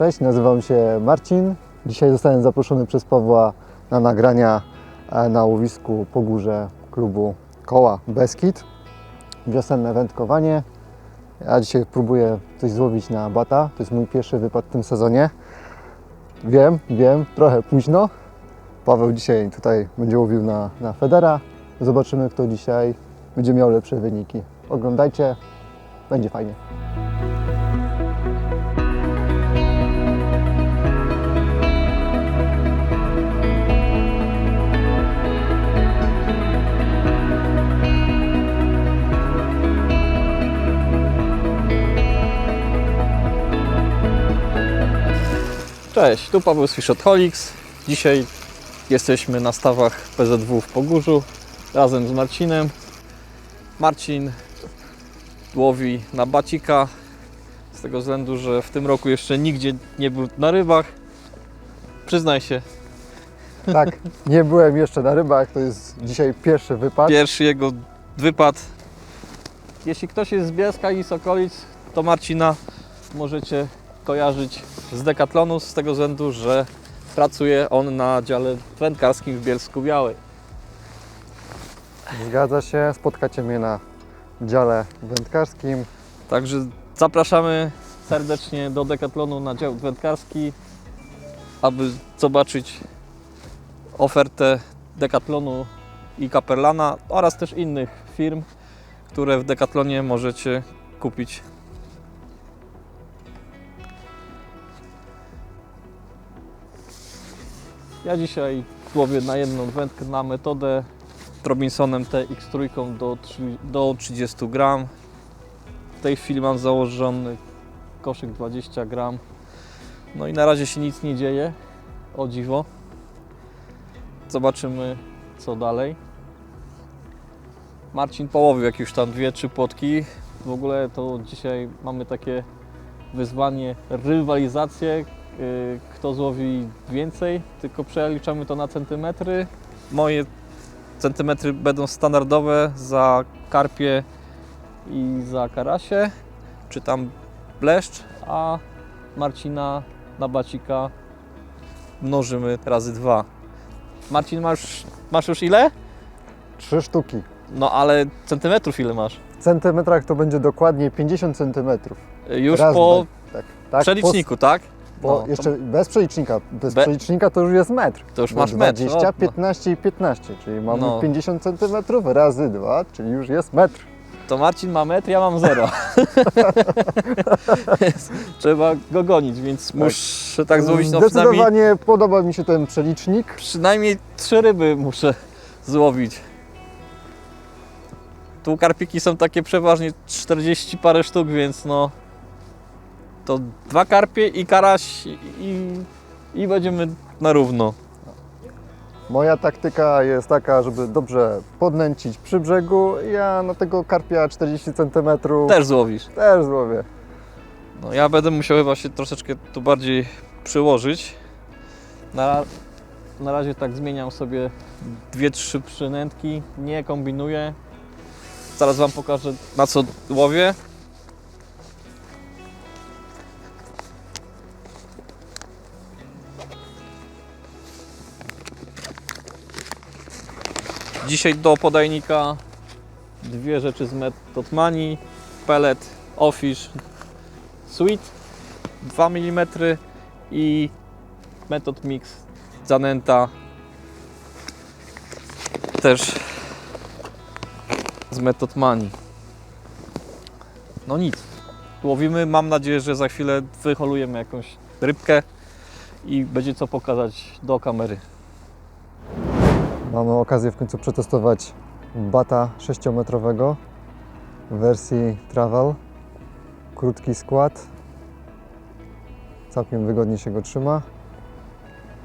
Cześć, nazywam się Marcin. Dzisiaj zostałem zaproszony przez Pawła na nagrania e, na łowisku Pogórze klubu Koła Beskid. Wiosenne wędkowanie. Ja dzisiaj próbuję coś złowić na bata. To jest mój pierwszy wypad w tym sezonie. Wiem, wiem, trochę późno. Paweł dzisiaj tutaj będzie łowił na, na Federa. Zobaczymy, kto dzisiaj będzie miał lepsze wyniki. Oglądajcie, będzie fajnie. Cześć, tu Paweł z Fishotolics. Dzisiaj jesteśmy na stawach PZW w Pogórzu razem z Marcinem. Marcin łowi na bacika z tego względu, że w tym roku jeszcze nigdzie nie był na rybach. Przyznaj się, Tak, nie byłem jeszcze na rybach, to jest dzisiaj pierwszy wypad. pierwszy jego wypad. Jeśli ktoś jest z Bielska i z okolic, to Marcina możecie kojarzyć z Decathlonu z tego względu, że pracuje on na dziale wędkarskim w Bielsku Białej. Zgadza się, spotkacie mnie na dziale wędkarskim. Także zapraszamy serdecznie do Decathlonu na dział wędkarski, aby zobaczyć ofertę Decathlonu i Kaperlana oraz też innych firm, które w Decathlonie możecie kupić. Ja dzisiaj łowię na jedną wędkę na metodę Robinsonem TX3 do, trzy- do 30 gram. W tej chwili mam założony koszyk 20 gram. No i na razie się nic nie dzieje. O dziwo. Zobaczymy co dalej. Marcin połowił jakieś tam dwie, trzy płotki. W ogóle to dzisiaj mamy takie wyzwanie, rywalizację. Yy, Kto złowi więcej, tylko przeliczamy to na centymetry. Moje centymetry będą standardowe za karpie i za karasie, czy tam bleszcz, a Marcina na bacika mnożymy razy dwa. Marcin, masz, masz już ile? Trzy sztuki. No ale centymetrów ile masz? W centymetrach to będzie dokładnie 50 centymetrów. Już Raz, po dwa, tak, tak, przeliczniku, tak? Po, No, po, to- jeszcze bez przelicznika. Bez Be- przelicznika to już jest metr. To już Bo masz metr. 20, no, 15 i 15, czyli mamy No. 50 centymetrów razy 2, czyli już jest metr. To Marcin ma metr, ja mam zero. Trzeba go gonić, więc muszę tak złowić no przynajmniej, Zdecydowanie podoba mi się ten przelicznik. przynajmniej trzy ryby muszę złowić. Tu karpiki są takie przeważnie 40 parę sztuk, więc no to dwa karpie i karaś i, i będziemy na równo. Moja taktyka jest taka, żeby dobrze podnęcić przy brzegu. Ja na tego karpia 40 cm Też złowisz. też złowię. No ja będę musiał chyba się troszeczkę tu bardziej przyłożyć. Na, na razie tak zmieniam sobie dwie, trzy przynętki, nie kombinuję. Zaraz Wam pokażę na co łowię. Dzisiaj do podajnika dwie rzeczy z Method Money, pellet Office Sweet 2 mm i Method Mix zanęta też z Method Money. No nic, łowimy, mam nadzieję, że za chwilę wyholujemy jakąś rybkę i będzie co pokazać do kamery. Mamy okazję w końcu przetestować bata 6-metrowego w wersji travel. Krótki skład. Całkiem wygodnie się go trzyma.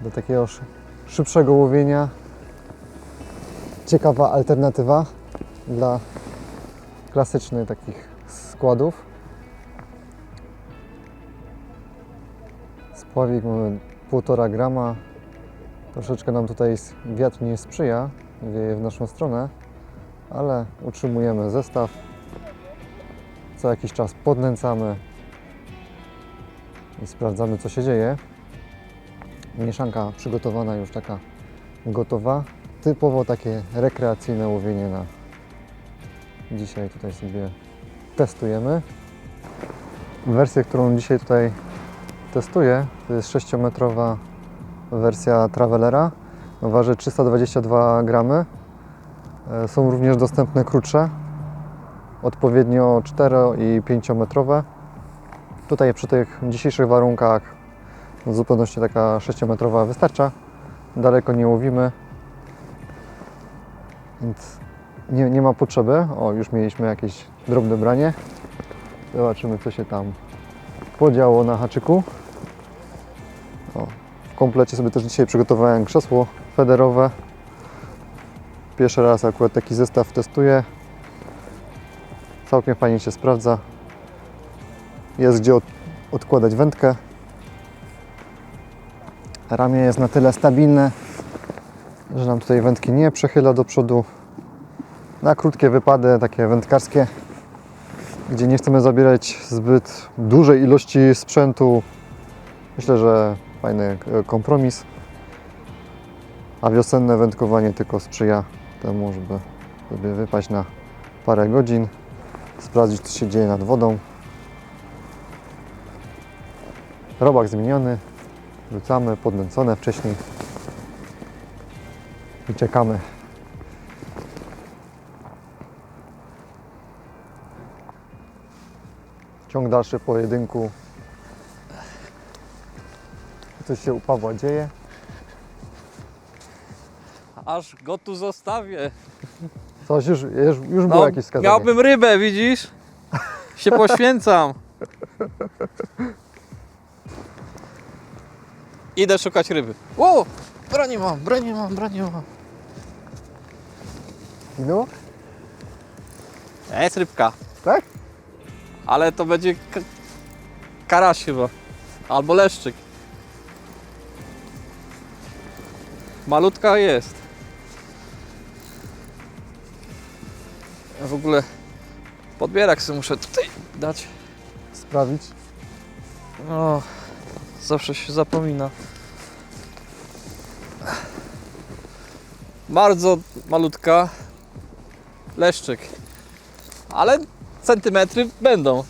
Do takiego szy- szybszego łowienia. Ciekawa alternatywa dla klasycznych takich składów. Spławik mamy 1,5 grama. Troszeczkę nam tutaj wiatr nie sprzyja, wieje w naszą stronę, ale utrzymujemy zestaw. Co jakiś czas podnęcamy i sprawdzamy co się dzieje. Mieszanka przygotowana już taka gotowa. Typowo takie rekreacyjne łowienie na dzisiaj tutaj sobie testujemy. Wersję, którą dzisiaj tutaj testuję, to jest 6-metrowa wersja Travelera. Waży 322 gramy. E, Są również dostępne krótsze, odpowiednio 4 i 5 metrowe. Tutaj przy tych dzisiejszych warunkach w zupełności taka 6-metrowa wystarcza. Daleko nie łowimy, więc nie, nie ma potrzeby. O, już mieliśmy jakieś drobne branie. Zobaczymy, co się tam podziało na haczyku. O, komplecie sobie też dzisiaj przygotowałem krzesło federowe. Pierwszy raz akurat taki zestaw testuję. Całkiem fajnie się sprawdza. Jest gdzie od, odkładać wędkę. Ramię jest na tyle stabilne, że nam tutaj wędki nie przechyla do przodu. Na krótkie wypady, takie wędkarskie, gdzie nie chcemy zabierać zbyt dużej ilości sprzętu, myślę, że fajny e, kompromis. A wiosenne wędkowanie tylko sprzyja temu, żeby sobie wypaść na parę godzin, sprawdzić co się dzieje nad wodą. Robak zmieniony, rzucamy, podnęcone wcześniej i czekamy. Ciąg dalszy pojedynku. Coś się u Pawła dzieje. Aż go tu zostawię. Coś już, już, już było No, jakieś wskazanie. miałbym rybę, widzisz? Się poświęcam. Idę szukać ryby. O! Broni mam, broni mam, broni mam. Minęło? Jest rybka. Tak? Ale to będzie k- karaś chyba. Albo leszczyk. Malutka jest. Ja w ogóle podbierak sobie muszę tutaj dać. Sprawić. O, zawsze się zapomina. Bardzo malutka. Leszczyk. Ale centymetry będą.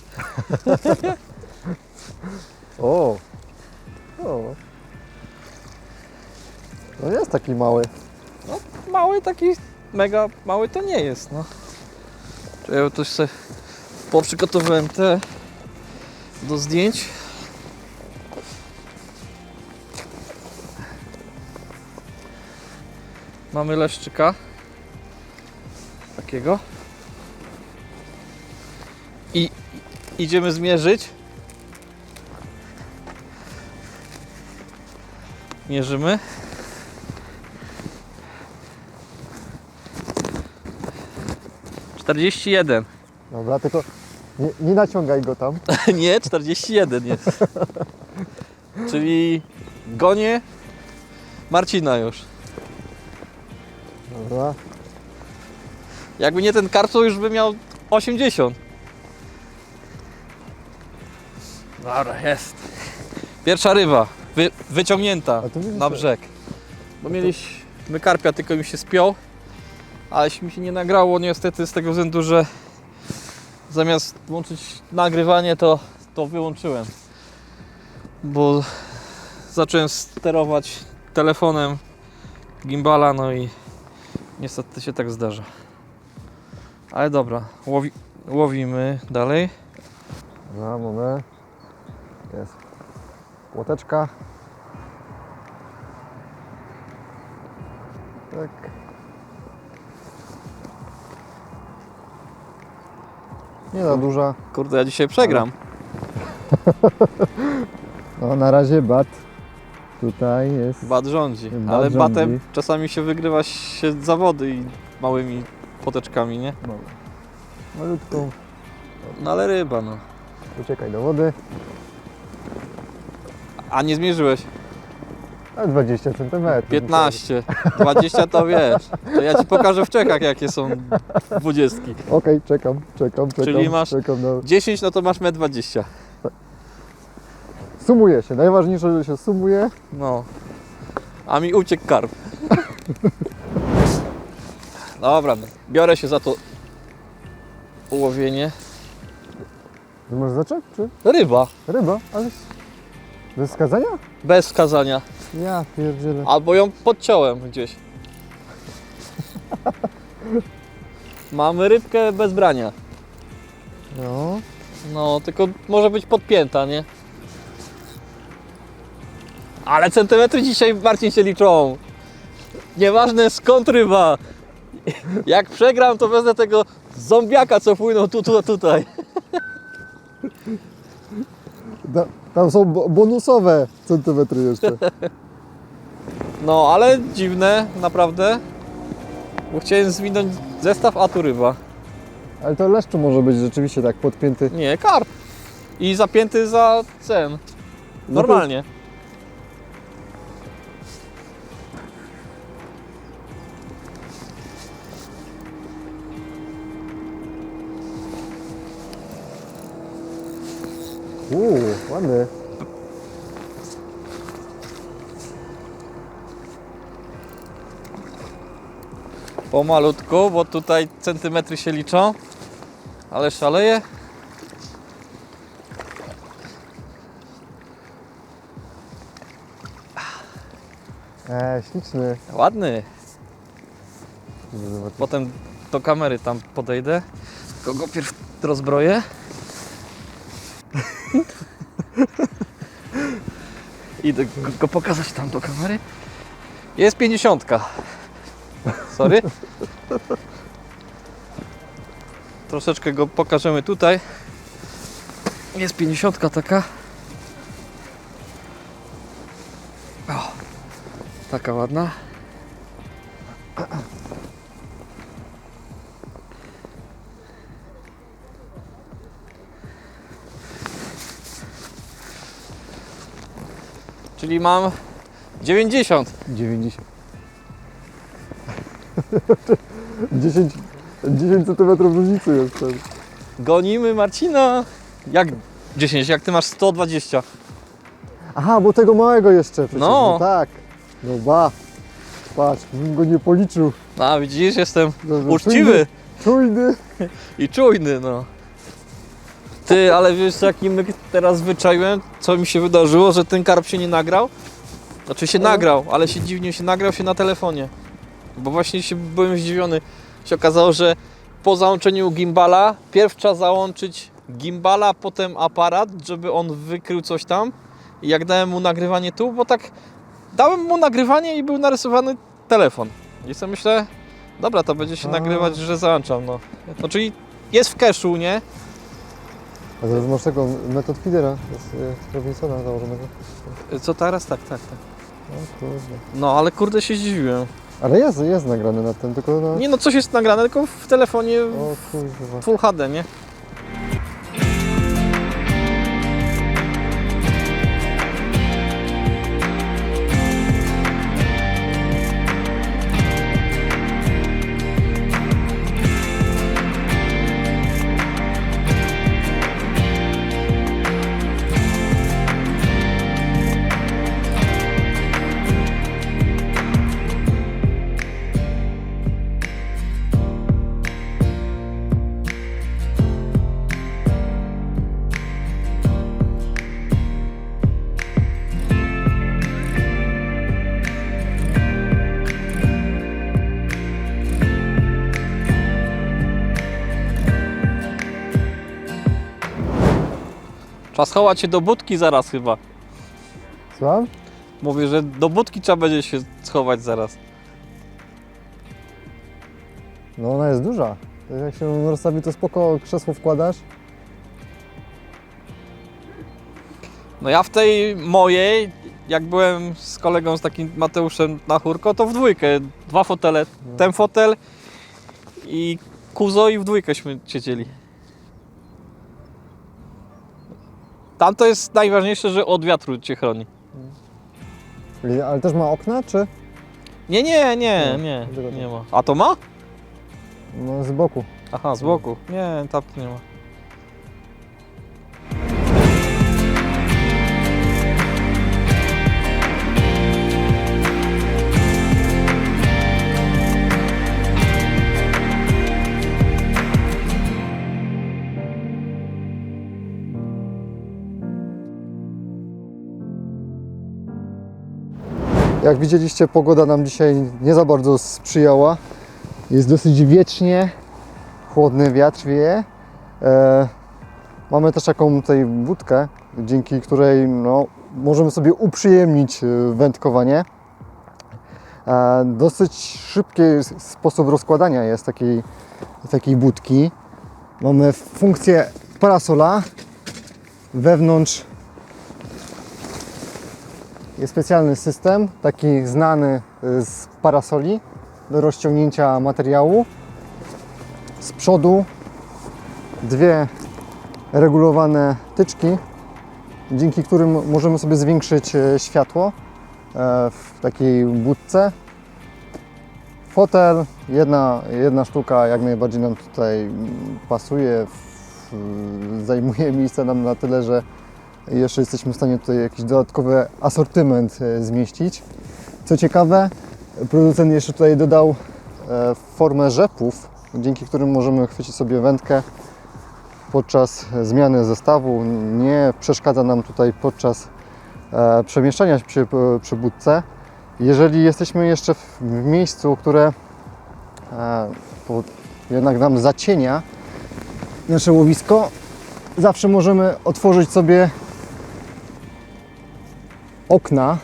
O! O! No jest taki mały. Mały taki, mega mały to nie jest, no. Ja też sobie poprzygotowałem te do zdjęć. Mamy leszczyka. Takiego. I idziemy zmierzyć. Mierzymy. Czterdzieści jeden. Dobra, tylko nie, nie naciągaj go tam. Nie, 41 jest. Czyli gonię Marcina już. Dobra. Jakby nie ten karp, to już by miał 80. Dobra, jest. Pierwsza ryba, wy, wyciągnięta na brzeg. Bo mieliśmy karpia, tylko mi się spiął, ale mi się nie nagrało niestety z tego względu, że zamiast włączyć nagrywanie, to, to wyłączyłem. Bo zacząłem sterować telefonem gimbala, no i niestety się tak zdarza. Ale dobra, łowi, łowimy dalej. No, mamy. Jest. Łoteczka. Tak. Nie za duża. Kurde, ja dzisiaj przegram. No na razie bat. Tutaj jest. Bat rządzi, Bat ale rządzi. batem czasami się wygrywa się zawody i małymi poteczkami, nie? Mały. Malutką. No ale ryba, no. Uciekaj do wody. A nie zmierzyłeś? A 20 cm. 15, 20 to wiesz. To ja ci pokażę w Czechach jakie są dwudziestki. Okej, czekam, czekam, czekam. Czyli masz- Czekam na... 10 no to masz 1,20 m. Sumuje się. Najważniejsze, że się sumuje. No. A mi uciekł karp. Dobra, biorę się za to ułowienie. Masz zaczep, czy Ryba, ryba? Ale bez skazania? bez skazania. Ja pierdzielę. Albo ją podciąłem gdzieś. Mamy rybkę bez brania. No. No, tylko może być podpięta, nie? Ale centymetry dzisiaj Marcin się liczą. Nieważne skąd ryba. Jak przegram, to wezmę tego zombiaka, co płynął tu, tu, tutaj. Da, tam są bo- bonusowe centymetry jeszcze. No, ale dziwne, naprawdę. Bo chciałem zwinąć zestaw, a tu ryba. Ale to leszczu może być rzeczywiście tak podpięty. Nie, karp. I zapięty za cen. Normalnie. Uuu, ładny. Pomalutku, bo tutaj centymetry się liczą. Ale szaleje. E, śliczny. Ładny. Potem do kamery tam podejdę. Tylko go pierw rozbroję. Idę go, pokazać tam do kamery. Jest 50. Sorry. Troszeczkę go pokażemy tutaj. Jest 50 taka. O, taka ładna. Czyli mam 90. 90. 10, 10 centymetrów różnicy jest. Gonimy Marcina. Jak 10? Jak ty masz 120? Aha, bo tego małego jeszcze przecież. No. tak. No ba. Patrz, bym go nie policzył. A widzisz, jestem Dobrze, uczciwy Czujny. i czujny, no. Ty, ale wiesz jaki myk teraz wyczaiłem? Co mi się wydarzyło, że ten karp się nie nagrał? Znaczy się Ale? nagrał, ale się dziwnie się nagrał się na telefonie. Bo właśnie się byłem zdziwiony. Się okazało, że po załączeniu gimbala pierw trzeba załączyć gimbala, potem aparat, żeby on wykrył coś tam. I jak dałem mu nagrywanie tu, bo tak dałem mu nagrywanie i był narysowany telefon. I sobie myślę, dobra, to będzie się A. nagrywać, że załączam, no. No czyli jest w cache'u, nie? A teraz masz tego metod feedera z e, Robinsona założonego. Co teraz? Tak, tak, tak. O kurde. No, ale kurde się zdziwiłem. Ale jest, jest nagrany na tym, tylko na... Nie no, coś jest nagrane, tylko w telefonie O kurwa. Full HD, nie? Czas chować się do budki zaraz chyba. Słucham? Mówię, że do budki trzeba będzie się schować zaraz. No ona jest duża. To Jak się rozstawi, to spoko krzesło wkładasz. No ja w tej mojej, jak byłem z kolegą, z takim Mateuszem na chórko, to w dwójkę. Dwa fotele, No. ten fotel i kuzo i w dwójkęśmy siedzieli. Tam to jest najważniejsze, że od wiatru cię chroni. Ale też ma okna, czy? Nie, nie, nie, Nie, nie, tego nie nie. ma. A to ma? No z boku. Aha, z boku. Nie, tam nie ma. Jak widzieliście, pogoda nam dzisiaj nie za bardzo sprzyjała. Jest dosyć wiecznie, chłodny wiatr wieje. E, mamy też taką tutaj budkę, dzięki której no, możemy sobie uprzyjemnić e, wędkowanie. E, dosyć szybki sposób rozkładania jest takiej, takiej budki. Mamy funkcję parasola. Wewnątrz jest specjalny system, taki znany y, z parasoli do rozciągnięcia materiału. Z przodu dwie regulowane tyczki, dzięki którym możemy sobie zwiększyć e, światło e, w takiej budce. Fotel, jedna, jedna sztuka jak najbardziej nam tutaj pasuje, zajmuje miejsce nam na tyle, że jeszcze jesteśmy w stanie tutaj jakiś dodatkowy asortyment e, zmieścić. Co ciekawe, producent jeszcze tutaj dodał e, formę rzepów, dzięki którym możemy chwycić sobie wędkę podczas zmiany zestawu. Nie przeszkadza nam tutaj podczas e, przemieszczania się przy, budce. Jeżeli jesteśmy jeszcze w, miejscu, które jednak nam zacienia nasze łowisko, zawsze możemy otworzyć sobie okna,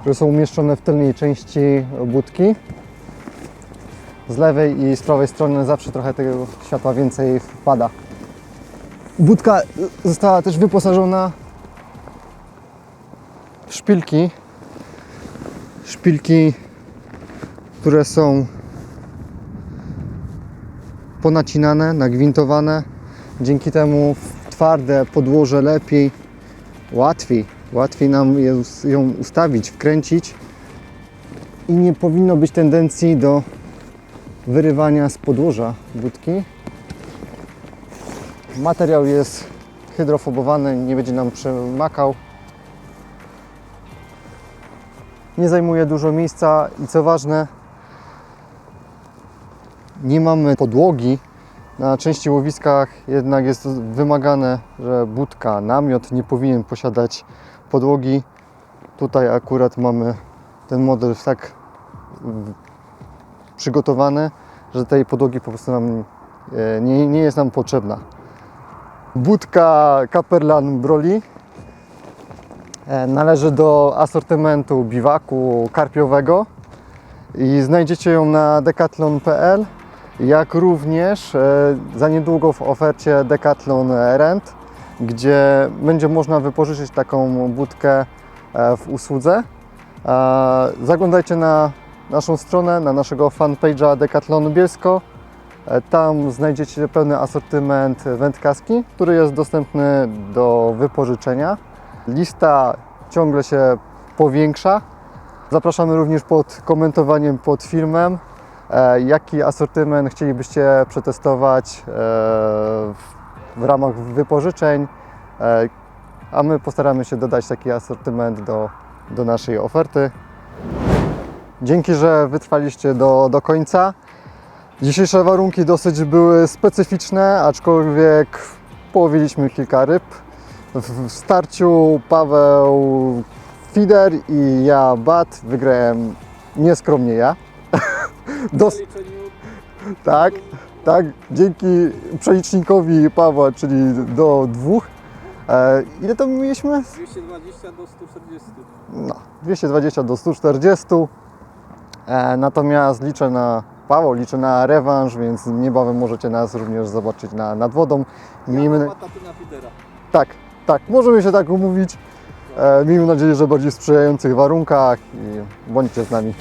które są umieszczone w tylnej części budki. Z lewej i z prawej strony zawsze trochę tego światła więcej wpada. Budka została też wyposażona w szpilki. Szpilki, które są ponacinane, nagwintowane. Dzięki temu twarde podłoże lepiej łatwiej, łatwiej nam je, ją ustawić, wkręcić i nie powinno być tendencji do wyrywania z podłoża budki. Materiał jest hydrofobowany, nie będzie nam przemakał. Nie zajmuje dużo miejsca i co ważne, nie mamy podłogi. Na części łowiskach jednak jest wymagane, że budka, namiot nie powinien posiadać podłogi. Tutaj akurat mamy ten model tak przygotowany, że tej podłogi po prostu nam e, nie, nie jest nam potrzebna. Budka Kaperlan Broli e, należy do asortymentu biwaku karpiowego i znajdziecie ją na decathlon.pl jak również e, za niedługo w ofercie Decathlon Rent, gdzie będzie można wypożyczyć taką budkę e, w usłudze. E, Zaglądajcie na naszą stronę, na naszego fanpage'a Decathlon Bielsko. E, Tam znajdziecie pełny asortyment wędkaski, który jest dostępny do wypożyczenia. Lista ciągle się powiększa. Zapraszamy również pod komentowaniem pod filmem, jaki asortyment chcielibyście przetestować w, w ramach wypożyczeń, e, a my postaramy się dodać taki asortyment do, do naszej oferty. Dzięki, że wytrwaliście do, do końca. Dzisiejsze warunki dosyć były specyficzne, aczkolwiek połowiliśmy kilka ryb. W, w starciu Paweł Fider i ja Bat wygrałem nieskromnie ja. Dos- tak, tak, dzięki przelicznikowi Pawła, czyli do dwóch. E, ile to mieliśmy? 220 do 140. No, 220 do 140. E, natomiast liczę na Paweł, liczę na rewanż, więc niebawem możecie nas również zobaczyć na, nad wodą. Miejmy, na- na tak, tak, możemy się tak umówić. E, miejmy nadzieję, że bardziej sprzyjających warunkach i bądźcie z nami.